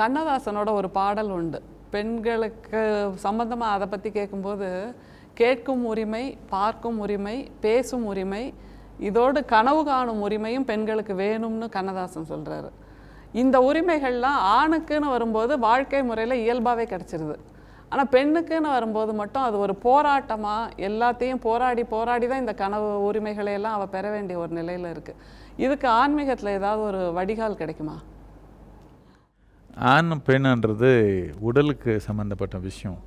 கண்ணதாசனோட ஒரு பாடல் உண்டு. பெண்களுக்கு சம்மந்தமாக அதை பற்றி கேட்கும்போது கேட்கும் உரிமை பார்க்கும் உரிமை பேசும் உரிமை இதோடு கனவு காணும் உரிமையும் பெண்களுக்கு வேணும்னு கண்ணதாசன் சொல்கிறாரு இந்த உரிமைகள்லாம் ஆணுக்குன்னு வரும்போது வாழ்க்கை முறையில் இயல்பாகவே கிடச்சிருது. ஆனால் பெண்ணுக்குன்னு வரும்போது மட்டும் அது ஒரு போராட்டமாக எல்லாத்தையும் போராடி போராடி தான் இந்த கனவு உரிமைகளையெல்லாம் அவள் பெற வேண்டிய ஒரு நிலையில் இருக்குது இதுக்கு ஆன்மீகத்தில் ஏதாவது ஒரு வடிகால் கிடைக்குமா? ஆண் பெண்ணுன்றது உடலுக்கு சம்மந்தப்பட்ட விஷயம்.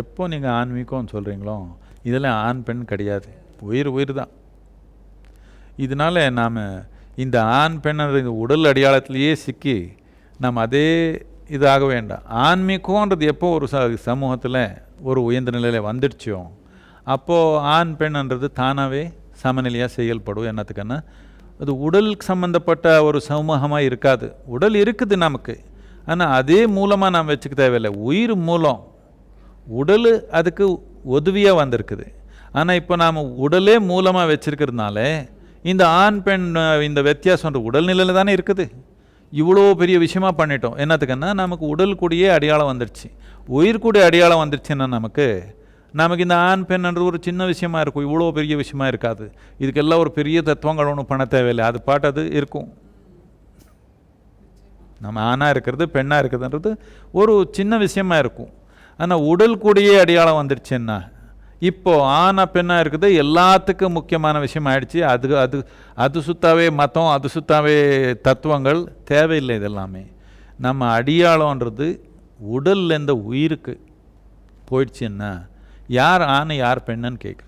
எப்போ நீங்கள் ஆன்மீகம்னு சொல்கிறீங்களோ இதில் ஆண் பெண் கிடையாது. உயிர் உயிர் தான். இதனால நாம் இந்த ஆண் பெண்ணுன்ற இந்த உடல் அடையாளத்திலேயே சிக்கி நாம் அதே இதாக வேண்டாம். ஆன்மீகம்ன்றது எப்போ ஒரு ச சமூகத்தில் ஒரு உயர்ந்த நிலையில் வந்துடுச்சோ அப்போது ஆண் பெண்ன்றது தானாகவே சமநிலையாக செயல்படும் என்னத்துக்குன்னா அது உடலுக்கு சம்மந்தப்பட்ட ஒரு சமூகமாக இருக்காது. உடல் இருக்குது நமக்கு. ஆனால் அதே மூலமாக நாம் வச்சுக்க தேவையில்லை. உயிர் மூலம். உடல் அதுக்கு உதவியாக வந்திருக்குது. ஆனால் இப்போ நாம் உடலே மூலமாக வச்சுருக்கிறதுனால இந்த ஆண் பெண் இந்த வித்தியாசம் உடல்நிலையில் தானே இருக்குது. இவ்வளோ பெரிய விஷயமா பண்ணிட்டோம். என்னத்துக்குன்னா நமக்கு உடல் கூடயே அடையாளம் வந்துடுச்சு உயிர் கூட அடையாளம் வந்துடுச்சுன்னா நமக்கு நமக்கு இந்த ஆண் பெண்ன்றது ஒரு சின்ன விஷயமா இருக்கும். இவ்வளோ பெரிய விஷயமா இருக்காது. இதுக்கெல்லாம் ஒரு பெரிய தத்துவங்கள் ஒன்றும் பண்ண தேவையில்லை. அது பாட்டு அது இருக்கும். நம்ம ஆணாக இருக்கிறது பெண்ணாக இருக்கிறதுன்றது ஒரு சின்ன விஷயமா இருக்கும். ஆனால் உடல் கூடியே அடையாளம் வந்துடுச்சுன்னா இப்போ ஆணா பெண்ணாக இருக்குது எல்லாத்துக்கும் முக்கியமான விஷயம் ஆயிடுச்சு. அது அது அது சுத்தாவே மதம் அது சுத்தாவே தத்துவங்கள் தேவையில்லை இதெல்லாமே. நம்ம அடியாளம்ன்றது உடல்ல இந்த உயிருக்கு போயிடுச்சுன்னா யார் ஆணை யார் பெண்ணுன்னு கேட்குறேன்.